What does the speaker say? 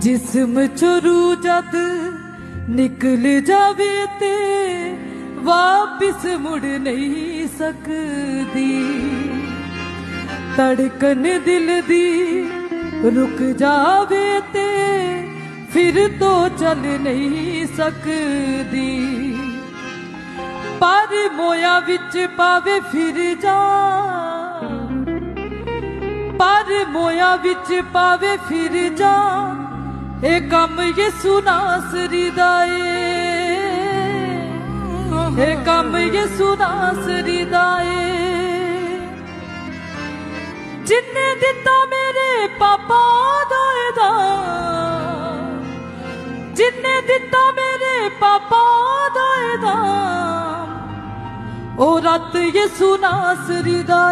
ਜਿਸਮ ਚੋਂ ਜਦ ਨਿਕਲ ਜਾਵੇ ਤੇ ਵਾਪਿਸ ਮੁੜ ਨਹੀਂ ਸਕਦੀ। ਧੜਕਨ ਦਿਲ ਦੀ ਰੁਕ ਜਾਵੇ ਤੇ ਫਿਰ ਤੋਂ ਚੱਲ ਨਹੀਂ ਸਕਦੀ। ਪਰ ਮੋਇਆ ਵਿੱਚ ਪਾਵੇ ਫਿਰ ਜਾ ਪਰ ਮੋਇਆ ਵਿੱਚ ਪਾਵੇ ਫਿਰ ਜਾ ਇਹ ਕੰਮ ਯਿਸੂ ਨਾਸਰੀ ਦਾ ਏ। ਇਹ ਕੰਮ ਯਿਸੂ ਨਾਸਰੀ ਦਾ ਏ। ਜਿੰਨੇ ਦਿੱਤਾ ਮੇਰੇ ਪਾਪਾ ਦਾ ਇਹਦਾ, ਜਿੰਨੇ ਦਿੱਤਾ ਮੇਰੇ ਪਾਪਾ ਦਾ ਇਹਦਾ, ਉਹ ਰੱਤ ਯਿਸੂ ਨਾਸਰੀ ਦਾ